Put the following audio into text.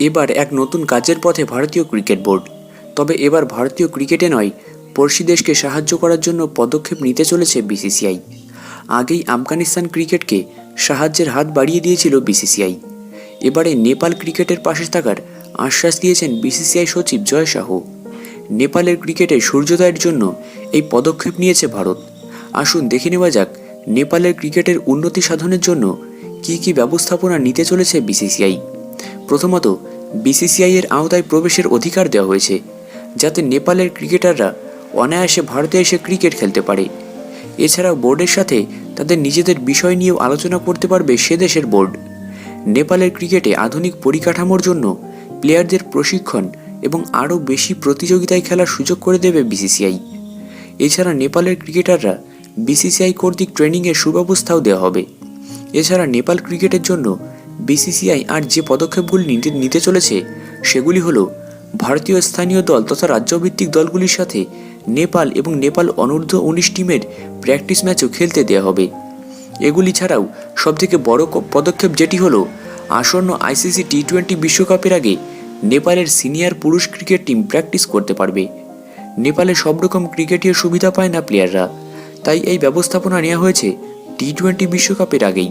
এবার এক নতুন কাজের পথে ভারতীয় ক্রিকেট বোর্ড। তবে এবার ভারতীয় ক্রিকেটে নয়, পড়শি দেশকে সাহায্য করার জন্য পদক্ষেপ নিতে চলেছে বিসিসিআই। আগেই আফগানিস্তান ক্রিকেটকে সাহায্যের হাত বাড়িয়ে দিয়েছিল বিসিসিআই। এবারে নেপাল ক্রিকেটের পাশে থাকার আশ্বাস দিয়েছেন বিসিসিআই সচিব জয় সাহু। নেপালের ক্রিকেটে সূর্যোদয়ের জন্য এই পদক্ষেপ নিয়েছে ভারত। আসুন দেখে নেওয়া যাক, নেপালের ক্রিকেটের উন্নতি সাধনের জন্য কী কী ব্যবস্থাপনা নিতে চলেছে বিসিসিআই। প্রথমত বিসিসিআই এর আওতায় প্রবেশের অধিকার দেওয়া হয়েছে, যাতে নেপালের ক্রিকেটাররা অনায়াসে ভারতে এসে ক্রিকেট খেলতে পারে। এছাড়াও বোর্ডের সাথে তাদের নিজেদের বিষয় নিয়েও আলোচনা করতে পারবে সে দেশের বোর্ড। নেপালের ক্রিকেটে আধুনিক পরিকাঠামোর জন্য প্লেয়ারদের প্রশিক্ষণ এবং আরও বেশি প্রতিযোগিতায় খেলার সুযোগ করে দেবে বিসিসিআই এছাড়া নেপালের ক্রিকেটাররা বিসিসিআই কর্তৃক ট্রেনিংয়ের সুব্যবস্থাও দেওয়া হবে। এছাড়া নেপাল ক্রিকেটের জন্য বিসিসিআই আর যে পদক্ষেপগুলি নিতে চলেছে, সেগুলি হলো ভারতীয় স্থানীয় দল তথা রাজ্যভিত্তিক দলগুলির সাথে নেপাল এবং নেপাল অনূর্ধ্ব উনিশ টিমের প্র্যাকটিস ম্যাচও খেলতে দেওয়া হবে। এগুলি ছাড়াও সবথেকে বড় পদক্ষেপ যেটি হলো, আসন্ন আইসিসি টি টোয়েন্টি বিশ্বকাপের আগে নেপালের সিনিয়র পুরুষ ক্রিকেট টিম প্র্যাকটিস করতে পারবে। নেপালে সব রকম ক্রিকেটীয় সুবিধা পায় না প্লেয়াররা, তাই এই ব্যবস্থাপনা নেওয়া হয়েছে টি টোয়েন্টি বিশ্বকাপের আগেই।